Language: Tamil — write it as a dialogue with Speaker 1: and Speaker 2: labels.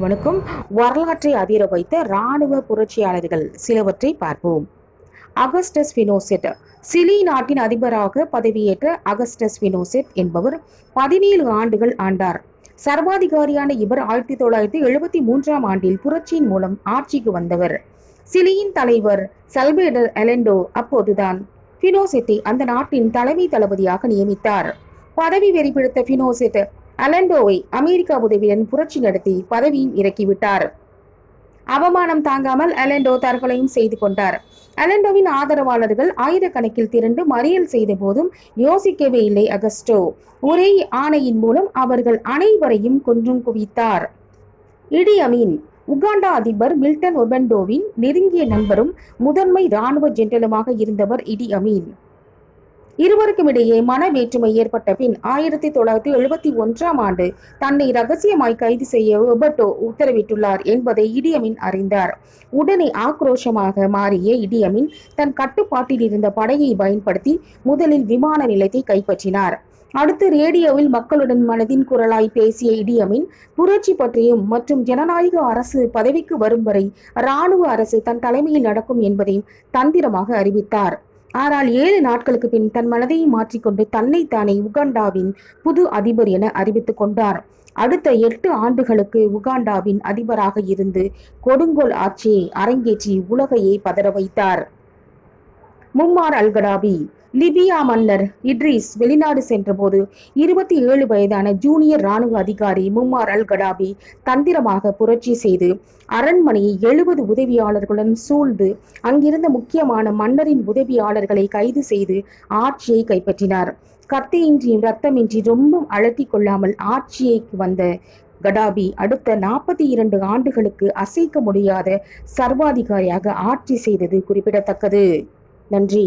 Speaker 1: வணக்கம். வரலாற்றை அதிர வைத்த இராணுவ புரட்சியாளர்கள் சிலவற்றை பார்ப்போம். Augustus Pinochet. சிலி நாட்டின் அதிபராக பதவியேற்ற அகஸ்டஸ் பினோசெட் என்பவர் பதினேழு ஆண்டுகள் ஆண்டார். சர்வாதிகாரியான இவர் ஆயிரத்தி தொள்ளாயிரத்தி எழுபத்தி மூன்றாம் ஆண்டில் புரட்சியின் மூலம் ஆட்சிக்கு வந்தவர். சிலியின் தலைவர் சல்வேடர் எலெண்டோ அப்போதுதான் பினோசெட்டை அந்த நாட்டின் தலைமை தளபதியாக நியமித்தார். பதவி வெறிபிடித்த பினோசெட் அலண்டோவை அமெரிக்கா உதவியுடன் புரட்சி நடத்தி பதவியும் இறக்கிவிட்டார். அவமானம் தாங்காமல் அலண்டோ தற்கொலையும் செய்து கொண்டார். அலண்டோவின் ஆதரவாளர்கள் ஆயிரக்கணக்கில் திரண்டு மறியல் செய்த போதும் யோசிக்கவே இல்லை அகஸ்டோ. ஒரே ஆணையின் மூலம் அவர்கள் அனைவரையும் கொன்றும் குவித்தார். இடி அமீன் உகாண்டா அதிபர் மில்டன் ஒபெண்டோவின் நெருங்கிய நண்பரும் முதன்மை இராணுவ ஜெனரலுமாக இருந்தவர் இடி அமீன். இருவருக்கும் இடையே மன வேற்றுமை ஏற்பட்ட பின் ஆயிரத்தி தொள்ளாயிரத்தி எழுபத்தி ஒன்றாம் ஆண்டு தன்னை ரகசியமாய் கைது செய்ய ஒபர்டோ உத்தரவிட்டுள்ளார் என்பதை இடியமின் அறிந்தார். உடனே ஆக்ரோஷமாக மாறிய இடியமின் தன் கட்டுப்பாட்டில் இருந்த படையை பயன்படுத்தி முதலில் விமான நிலையத்தை கைப்பற்றினார். அடுத்து ரேடியோவில் மக்களுடன் மனதின் குரலாய் பேசிய இடியமின் புரட்சி பற்றியும் மற்றும் ஜனநாயக அரசு பதவிக்கு வரும் வரை இராணுவ அரசு தன் தலைமையில் நடக்கும் என்பதையும் தந்திரமாக அறிவித்தார். ஆனால் ஏழு நாட்களுக்கு பின் தன் மனதை மாற்றிக்கொண்டு தன்னைத்தானே உகாண்டாவின் புது அதிபர் என அறிவித்துக் கொண்டார். அடுத்த எட்டு ஆண்டுகளுக்கு உகாண்டாவின் அதிபராக இருந்து கொடுங்கோல் ஆட்சியை அரங்கேற்றி உலகையே பதற வைத்தார். மும்மார் அல்கடாபி லிபியா மன்னர் இட்ரிஸ் வெளிநாடு சென்றபோது இருபத்தி ஏழு வயதான ஜூனியர் ராணுவ அதிகாரி மும்மார் அல் கடாபி தந்திரமாக புரட்சி செய்து அரண்மனையை எழுபது உதவியாளர்களுடன் சூழ்ந்து அங்கிருந்த முக்கியமான மன்னரின் உதவியாளர்களை கைது செய்து ஆட்சியை கைப்பற்றினார். கத்தியின்றியும் ரத்தமின்றி ரொம்ப அழட்டி கொள்ளாமல் ஆட்சியைக்கு வந்த கடாபி அடுத்த நாற்பத்தி இரண்டு ஆண்டுகளுக்கு அசைக்க முடியாத சர்வாதிகாரியாக ஆட்சி செய்தது குறிப்பிடத்தக்கது. நன்றி.